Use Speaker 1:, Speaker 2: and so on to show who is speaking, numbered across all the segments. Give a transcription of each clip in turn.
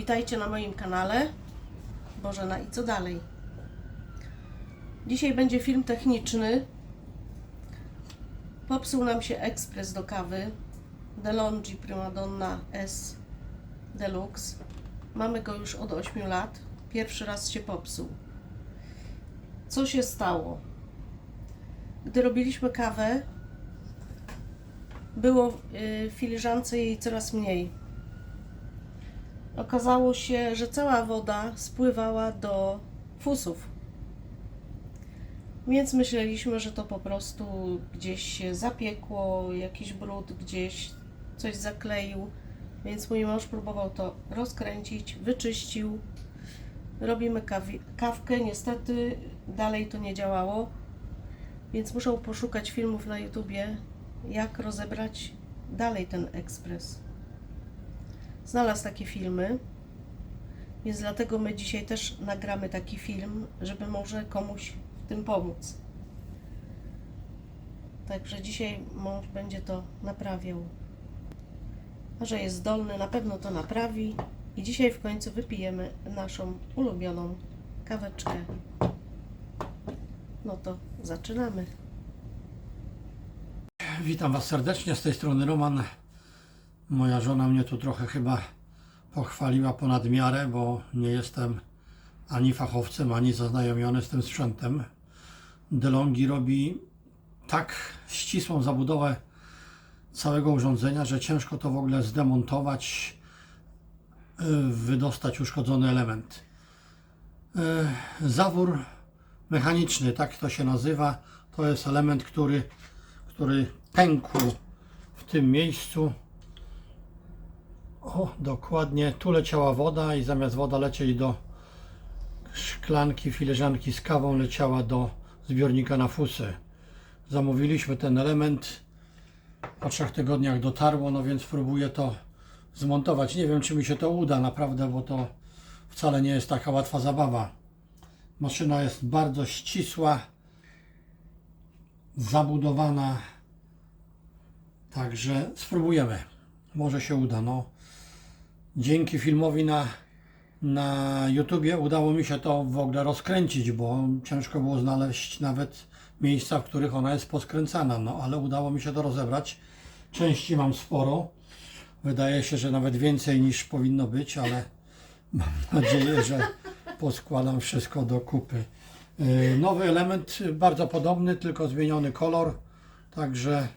Speaker 1: Witajcie na moim kanale Bożena i co dalej. Dzisiaj będzie film techniczny. Popsuł nam się ekspres do kawy DeLonghi Primadonna S Deluxe. Mamy go już od 8 lat. Pierwszy raz się popsuł. Co się stało? Gdy robiliśmy kawę, było y, w filiżance jej coraz mniej. Okazało się, że cała woda spływała do fusów. Więc myśleliśmy, że to po prostu gdzieś się zapiekło, jakiś brud gdzieś, coś zakleił. Więc mój mąż próbował to rozkręcić, wyczyścił. Robimy kawi- kawkę. Niestety dalej to nie działało. Więc muszę poszukać filmów na YouTubie, jak rozebrać dalej ten ekspres. Znalazł takie filmy, więc dlatego my dzisiaj też nagramy taki film, żeby może komuś w tym pomóc. Także dzisiaj mąż będzie to naprawiał. A że jest zdolny, na pewno to naprawi. I dzisiaj w końcu wypijemy naszą ulubioną kaweczkę. No to zaczynamy.
Speaker 2: Witam Was serdecznie, z tej strony Roman. Moja żona mnie tu trochę chyba pochwaliła ponad miarę, bo nie jestem ani fachowcem, ani zaznajomiony z tym sprzętem. DeLonghi robi tak ścisłą zabudowę całego urządzenia, że ciężko to w ogóle zdemontować, y, wydostać uszkodzony element. Y, Zawór mechaniczny, tak to się nazywa, to jest element, który który pękł w tym miejscu. O, dokładnie, tu leciała woda i zamiast woda lecieć do szklanki, filiżanki z kawą, leciała do zbiornika na fusy. Zamówiliśmy ten element, po trzech tygodniach dotarło, no więc próbuję to zmontować. Nie wiem, czy mi się to uda naprawdę, bo to wcale nie jest taka łatwa zabawa. Maszyna jest bardzo ścisła, zabudowana. Także spróbujemy. Może się uda. No. Dzięki filmowi na, na YouTubie udało mi się to w ogóle rozkręcić, bo ciężko było znaleźć nawet miejsca, w których ona jest poskręcana. No ale udało mi się to rozebrać. Części mam sporo. Wydaje się, że nawet więcej niż powinno być, ale mam nadzieję, że poskładam wszystko do kupy. Yy, Nowy element, bardzo podobny, tylko zmieniony kolor. Także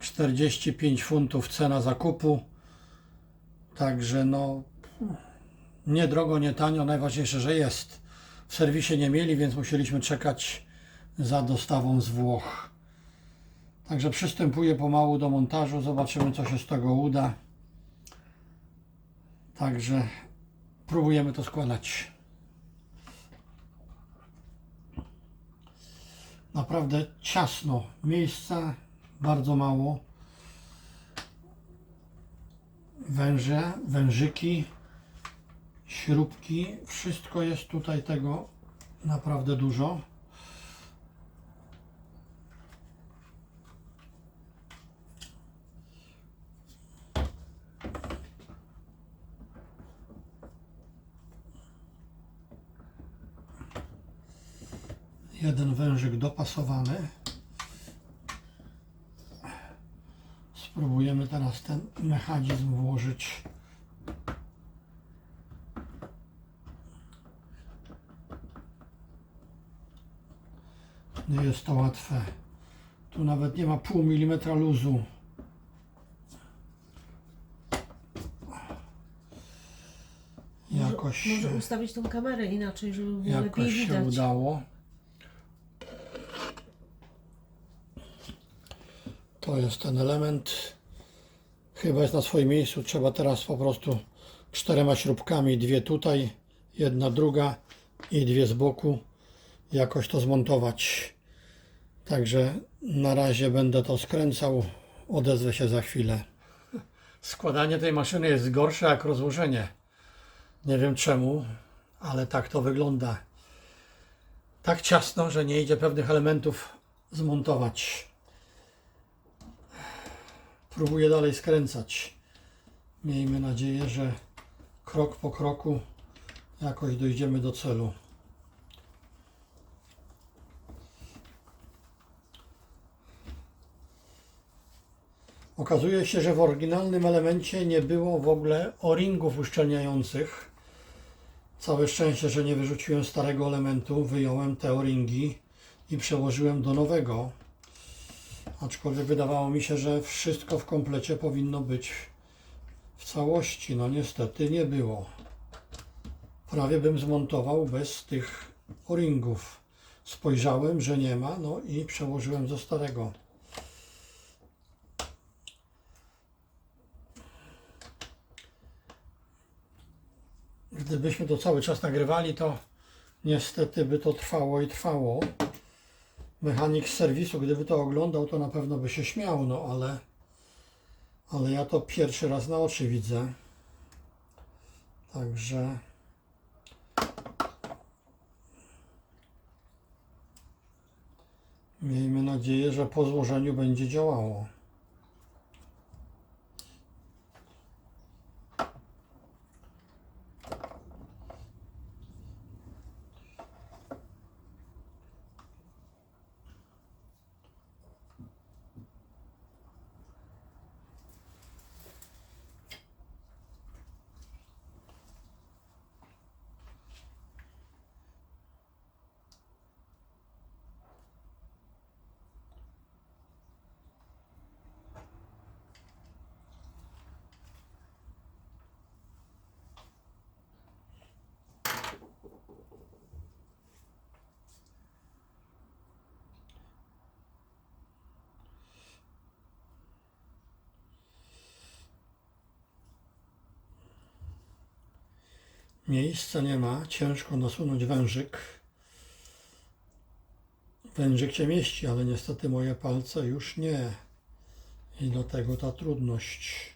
Speaker 2: 45 funtów cena zakupu. Także no nie drogo, nie tanio, najważniejsze, że jest. W serwisie nie mieli, więc musieliśmy czekać za dostawą z Włoch. Także przystępuję pomału do montażu, zobaczymy co się z tego uda. Także próbujemy to składać. naprawdę ciasno. Miejsca bardzo mało. Węże, wężyki, śrubki, wszystko jest tutaj tego naprawdę dużo. jeden wężyk dopasowany. Spróbujemy teraz ten mechanizm włożyć. Nie jest to łatwe. Tu nawet nie ma pół milimetra luzu. Jakoś,
Speaker 1: Może ustawić tą kamerę inaczej, żeby było lepiej
Speaker 2: jakoś się
Speaker 1: widać.
Speaker 2: udało. To jest ten element. Chyba jest na swoim miejscu. Trzeba teraz po prostu czterema śrubkami, dwie tutaj, jedna druga i dwie z boku, jakoś to zmontować. Także na razie będę to skręcał. Odezwę się za chwilę. Składanie tej maszyny jest gorsze jak rozłożenie. Nie wiem czemu, ale tak to wygląda. Tak ciasno, że nie idzie pewnych elementów zmontować. Próbuję dalej skręcać. Miejmy nadzieję, że krok po kroku jakoś dojdziemy do celu. Okazuje się, że w oryginalnym elemencie nie było w ogóle o-ringów uszczelniających. Całe szczęście, że nie wyrzuciłem starego elementu, wyjąłem te o-ringi i przełożyłem do nowego. Aczkolwiek wydawało mi się, że wszystko w komplecie powinno być w całości. No niestety nie było. Prawie bym zmontował bez tych o-ringów. Spojrzałem, że nie ma, no i przełożyłem ze starego. Gdybyśmy to cały czas nagrywali, to niestety by to trwało i trwało. Mechanik z serwisu, gdyby to oglądał, to na pewno by się śmiał, no ale, ale ja to pierwszy raz na oczy widzę. Także miejmy nadzieję, że po złożeniu będzie działało. Miejsca nie ma, ciężko nasunąć wężyk. Wężyk się mieści, ale niestety moje palce już nie. I do tego ta trudność.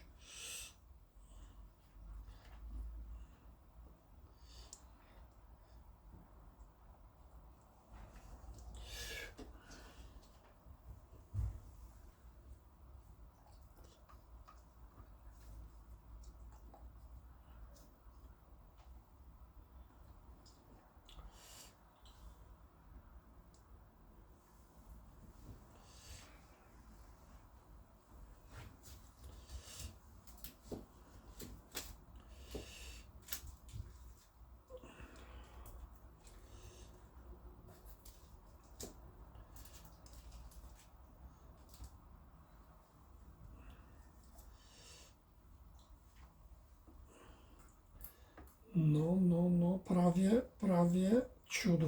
Speaker 2: No, no, no, prawie, prawie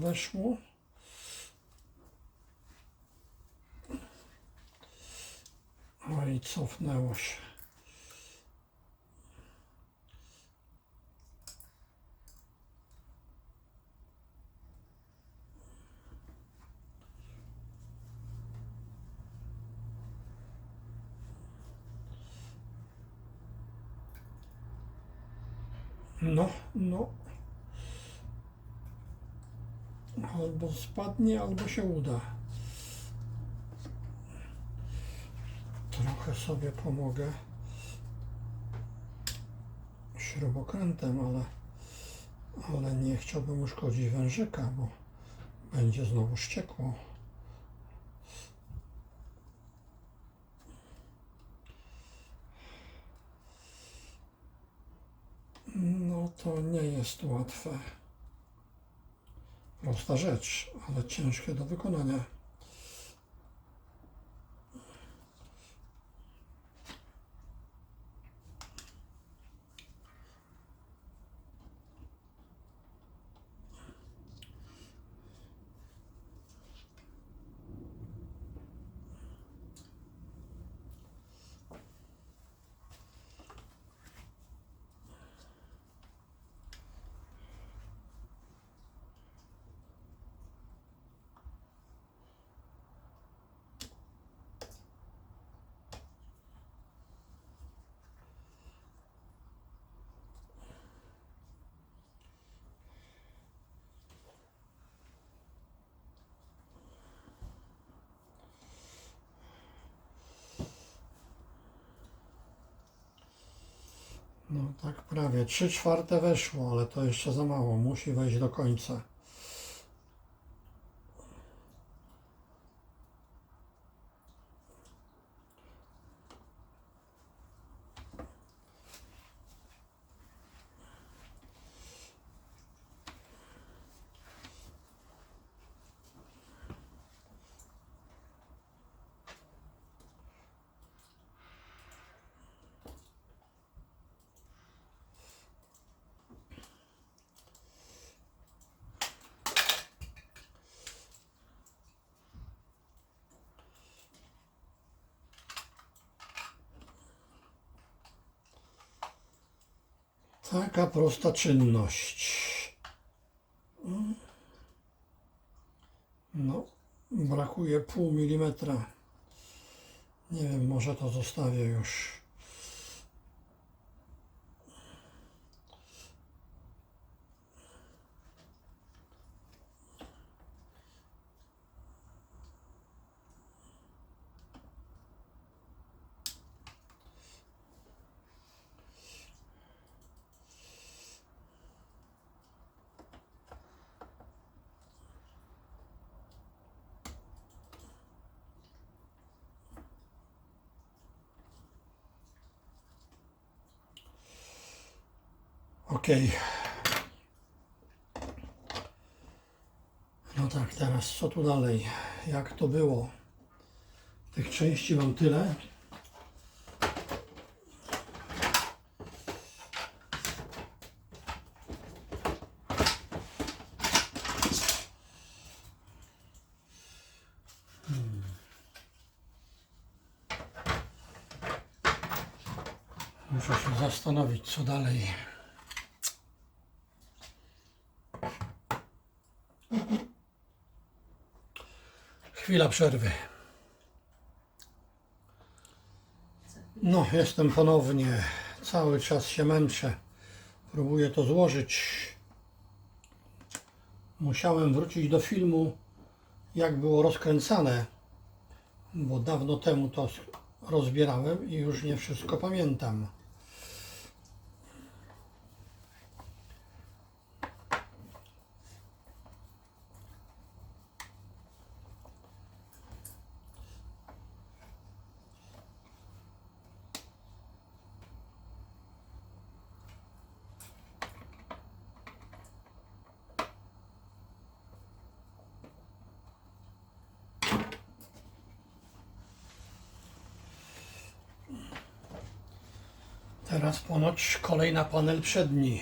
Speaker 2: ciut weszło. Oj, cofnęło się. No, no. Albo spadnie, albo się uda. Trochę sobie pomogę śrubokrętem, ale, ale nie chciałbym uszkodzić wężyka, bo będzie znowu ściekło. No to nie jest łatwe. Prosta rzecz, ale ciężkie do wykonania. No tak prawie. Trzy czwarte weszło, ale to jeszcze za mało. Musi wejść do końca. Taka prosta czynność. No, brakuje pół milimetra. Nie wiem, może to zostawię już. Okej. No tak, teraz co tu dalej? Jak to było? Tych części mam tyle. Muszę się zastanowić, co dalej. Chwila przerwy. No, jestem ponownie. Cały czas się męczę. Próbuję to złożyć. Musiałem wrócić do filmu, jak było rozkręcane, bo dawno temu to rozbierałem i już nie wszystko pamiętam. Teraz ponoć kolejna panel przedni.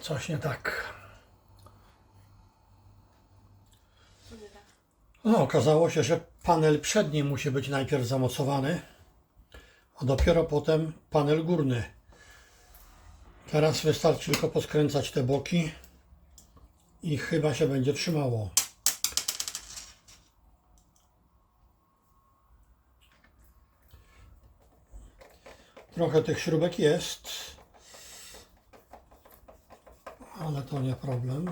Speaker 2: Coś nie tak. No, okazało się, że panel przedni musi być najpierw zamocowany, a dopiero potem panel górny. Teraz wystarczy tylko poskręcać te boki i chyba się będzie trzymało. Trochę tych śrubek jest, ale to nie problem.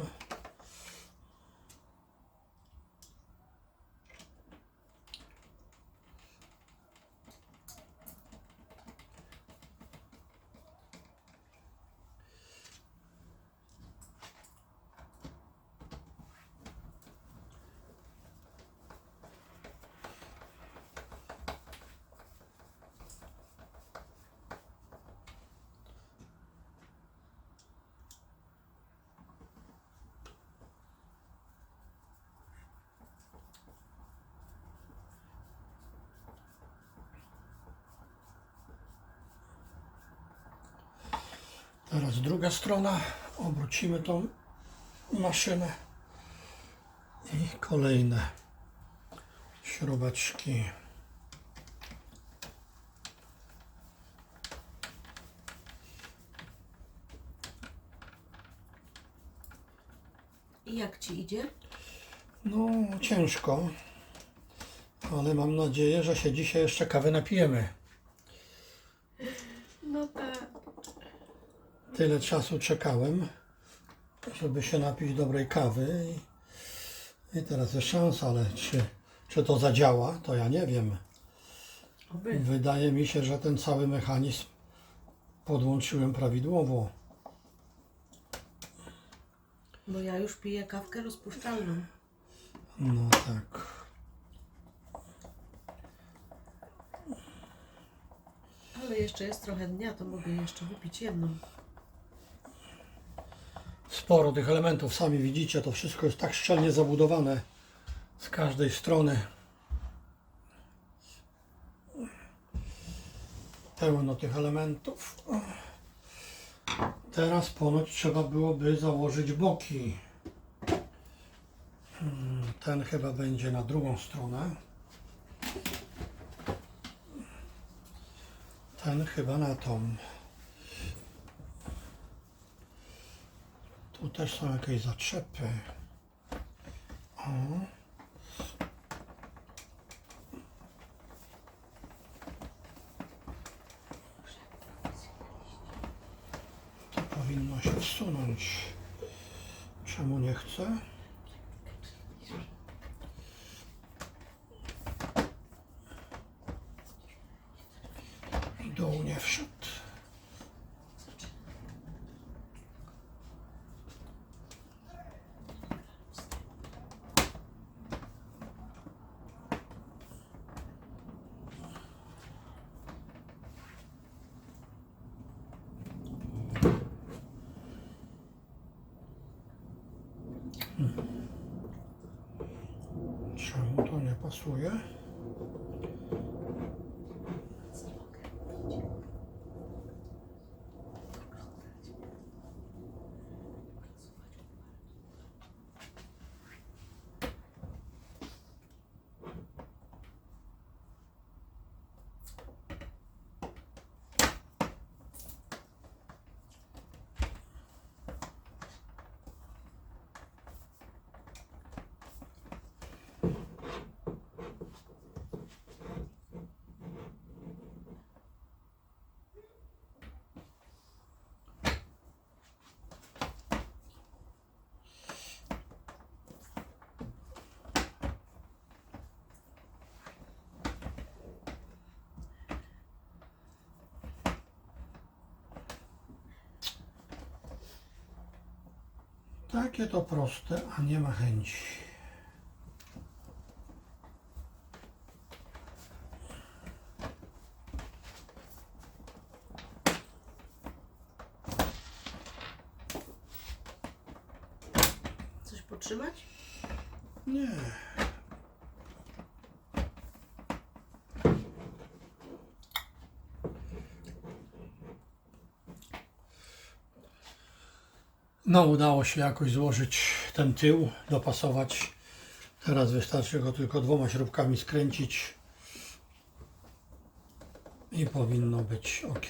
Speaker 2: Teraz druga strona. Obrócimy tą maszynę. I kolejne śrubeczki.
Speaker 1: I jak Ci idzie?
Speaker 2: No, ciężko, ale mam nadzieję, że się dzisiaj jeszcze kawy napijemy.
Speaker 1: No tak.
Speaker 2: Tyle czasu czekałem, żeby się napić dobrej kawy i, i teraz jest szansa, ale czy, czy to zadziała, to ja nie wiem.
Speaker 1: Oby.
Speaker 2: Wydaje mi się, że ten cały mechanizm podłączyłem prawidłowo.
Speaker 1: Bo ja już piję kawkę rozpuszczalną.
Speaker 2: No tak.
Speaker 1: Ale jeszcze jest trochę dnia, to mogę jeszcze wypić jedną.
Speaker 2: Sporo tych elementów, sami widzicie, to wszystko jest tak szczelnie zabudowane z każdej strony. Pełno tych elementów. Teraz ponoć trzeba byłoby założyć boki. Hmm, Ten chyba będzie na drugą stronę. Ten chyba na tą. Tu też są jakieś zaczepy. O. Powinno się wsunąć. Czemu nie chce? I dół nie wszedł. Czemu to nie pasuje? Takie to proste, a nie ma chęci.
Speaker 1: Coś potrzymać?
Speaker 2: Nie. No, udało się jakoś złożyć ten tył, dopasować. Teraz wystarczy go tylko dwoma śrubkami skręcić i powinno być ok.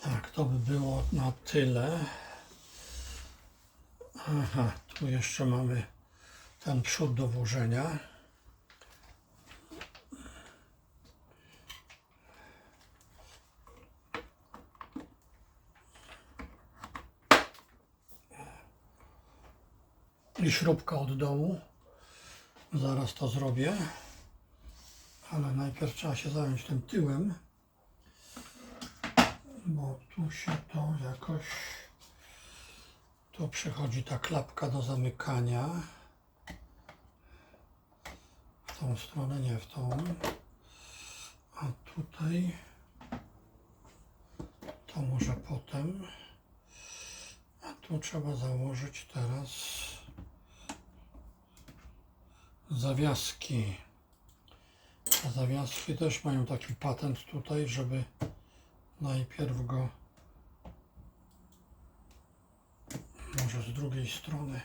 Speaker 2: Tak, to by było na tyle. Aha, tu jeszcze mamy ten przód do włożenia. I śrubka od dołu. Zaraz to zrobię. Ale najpierw trzeba się zająć tym tyłem bo tu się to jakoś tu przychodzi ta klapka do zamykania w tą stronę, nie w tą a tutaj To może potem. A tu trzeba założyć teraz zawiaski. A zawiaski też mają taki patent tutaj, żeby najpierw go może z drugiej strony.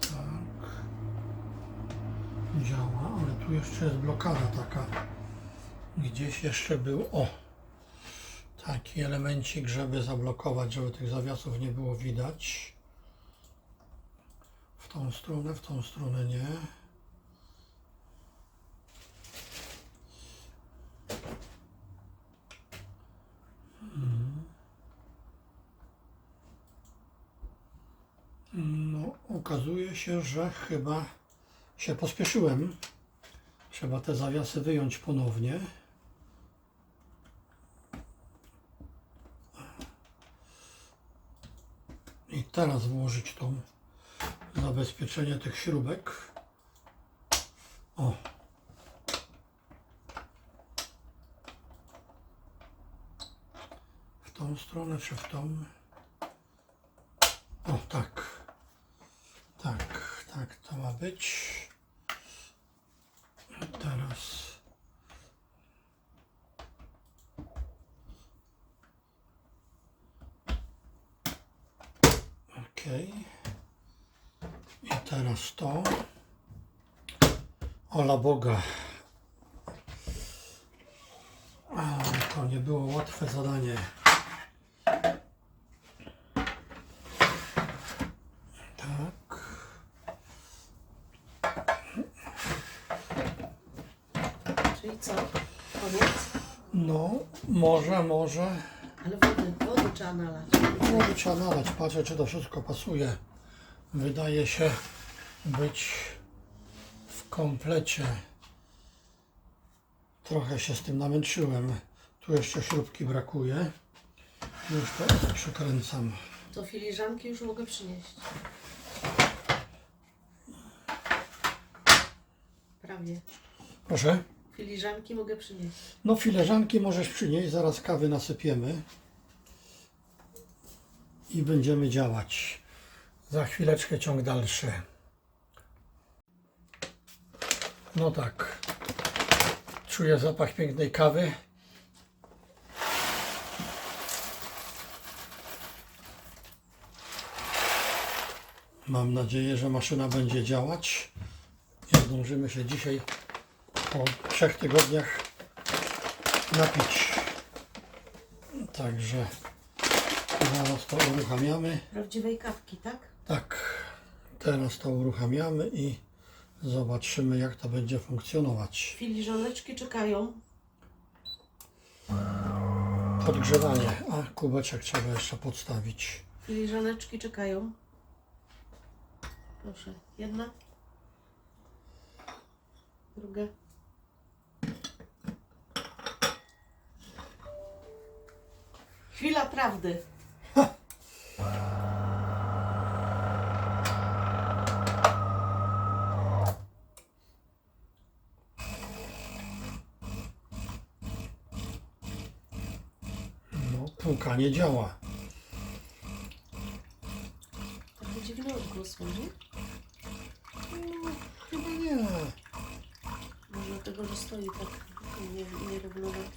Speaker 2: Tak. Działa, ale tu jeszcze jest blokada taka. Gdzieś jeszcze był, o, taki elemencik, żeby zablokować, żeby tych zawiasów nie było widać. W tą stronę, w tą stronę nie. No, okazuje się, że chyba się pospieszyłem. Trzeba te zawiasy wyjąć ponownie. I teraz włożyć tą zabezpieczenie tych śrubek. O. W tą stronę czy w tą? O, tak. Tak, tak to ma być. Teraz. Ok. Teraz to. Ola Boga. To nie było łatwe zadanie. Tak.
Speaker 1: Czyli co? Koniec?
Speaker 2: No, może, może.
Speaker 1: Ale wody, wody trzeba nalać.
Speaker 2: Może trzeba nalać, patrzę czy to wszystko pasuje. Wydaje się być w komplecie. Trochę się z tym namęczyłem. Tu jeszcze śrubki brakuje. Już to przykręcam.
Speaker 1: To filiżanki już mogę przynieść. Prawie.
Speaker 2: Proszę.
Speaker 1: Filiżanki mogę przynieść.
Speaker 2: No fileżanki możesz przynieść, zaraz kawy nasypiemy. I będziemy działać. Za chwileczkę ciąg dalszy. No tak. Czuję zapach pięknej kawy. Mam nadzieję, że maszyna będzie działać. I zdążymy się dzisiaj po trzech tygodniach napić. Także zaraz to uruchamiamy.
Speaker 1: Prawdziwej kawki, tak?
Speaker 2: Tak, teraz to uruchamiamy i zobaczymy jak to będzie funkcjonować.
Speaker 1: Filiżaneczki czekają.
Speaker 2: Podgrzewanie, a kubeczek trzeba jeszcze podstawić.
Speaker 1: Filiżaneczki czekają. Proszę. Jedna. Druga. Chwila prawdy.
Speaker 2: No, płukanie działa.
Speaker 1: Trochę dziwny odgłos, nie?
Speaker 2: No, chyba nie.
Speaker 1: Może dlatego, że stoi tak nie, nierównoważnie.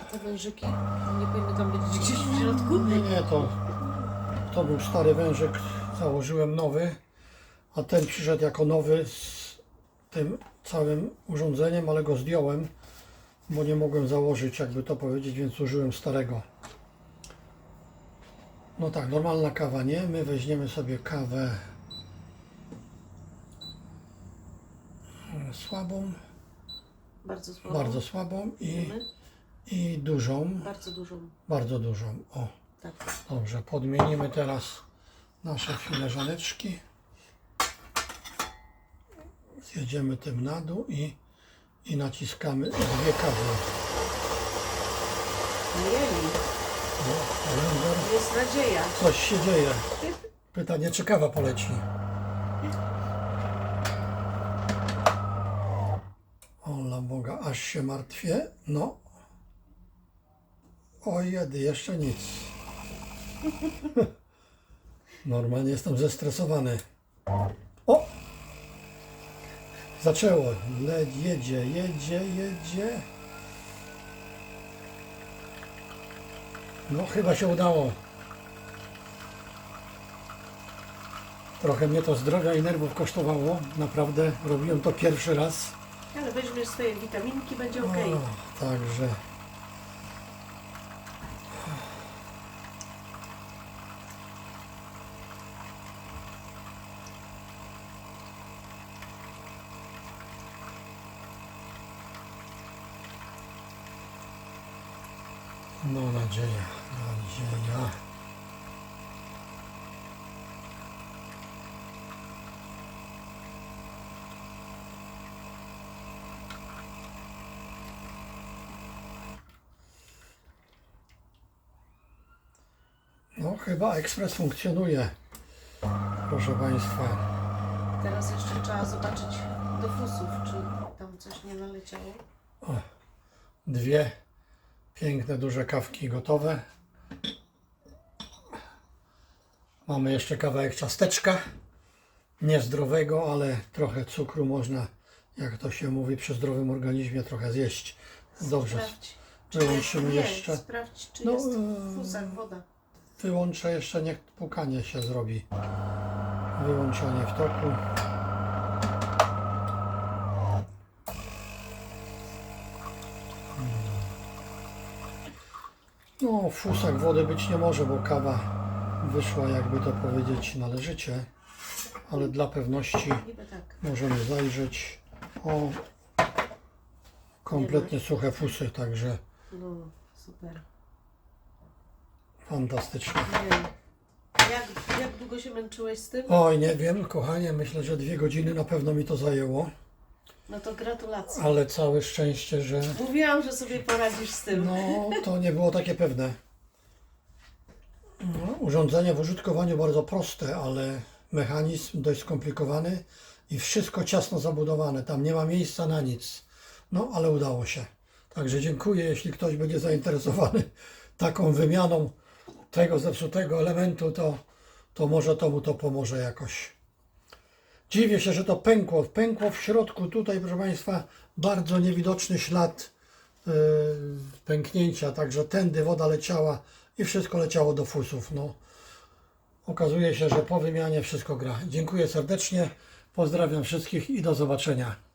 Speaker 1: A te wężyki, nie powinny tam być gdzieś w środku?
Speaker 2: Nie, nie, to, to był stary wężyk, założyłem nowy, a ten przyszedł jako nowy z tym całym urządzeniem, ale go zdjąłem, bo nie mogłem założyć, jakby to powiedzieć, więc użyłem starego. No tak, normalna kawa nie, my weźmiemy sobie kawę e, słabą,
Speaker 1: Bardzo słabo.
Speaker 2: bardzo słabą i,
Speaker 1: Wiemy?
Speaker 2: i dużą,
Speaker 1: Bardzo dużą.
Speaker 2: bardzo dużą. O.
Speaker 1: Tak.
Speaker 2: Dobrze, podmienimy teraz nasze fileżaneczki. jedziemy tym na dół i, i naciskamy dwie kable.
Speaker 1: Mieli.
Speaker 2: No, Blender.
Speaker 1: Jest nadzieja.
Speaker 2: Coś się dzieje. Pytanie, czy kawa poleci? Ola Boga, aż się martwię. No. O jedy, jeszcze nic. Normalnie jestem zestresowany. Zaczęło. Jedzie, jedzie, jedzie. No, chyba się udało. Trochę mnie to zdrowia i nerwów kosztowało. Naprawdę robiłem to pierwszy raz.
Speaker 1: Ale weźmiesz swoje witaminki, będzie ok.
Speaker 2: O, także. No nadzieja, nadzieja. No chyba ekspres funkcjonuje. Proszę Państwa.
Speaker 1: Teraz jeszcze trzeba zobaczyć do fusów, czy tam coś nie naleciało.
Speaker 2: Dwie piękne, duże kawki gotowe. Mamy jeszcze kawałek ciasteczka. Niezdrowego, ale trochę cukru można, jak to się mówi, przy zdrowym organizmie trochę zjeść. Dobrze,
Speaker 1: Sprawdź.
Speaker 2: wyłączymy jeszcze.
Speaker 1: Sprawdź, czy
Speaker 2: No,
Speaker 1: jest w fusach woda.
Speaker 2: Wyłączę jeszcze, niech pukanie się zrobi. Wyłączenie w toku. No, w fusach wody być nie może, bo kawa wyszła, jakby to powiedzieć, należycie. Ale dla pewności możemy zajrzeć. O, kompletnie suche fusy, także
Speaker 1: No, super.
Speaker 2: Fantastycznie.
Speaker 1: Nie wiem. Jak, jak długo się męczyłeś z tym?
Speaker 2: Oj, nie wiem, kochanie, myślę, że dwie godziny na pewno mi to zajęło,
Speaker 1: No to gratulacje.
Speaker 2: ale całe szczęście, że
Speaker 1: Mówiłam, że sobie poradzisz z tym.
Speaker 2: no, to nie było takie pewne. No, urządzenie w użytkowaniu bardzo proste, ale mechanizm dość skomplikowany i wszystko ciasno zabudowane. Tam nie ma miejsca na nic. No, ale udało się. Także dziękuję, jeśli ktoś będzie zainteresowany taką wymianą tego zepsutego elementu, to, to może to mu to pomoże jakoś. Dziwię się, że to pękło. Pękło w środku tutaj, proszę Państwa, bardzo niewidoczny ślad yy, pęknięcia, także tędy woda leciała i wszystko leciało do fusów. No, okazuje się, że po wymianie wszystko gra. Dziękuję serdecznie, pozdrawiam wszystkich i do zobaczenia.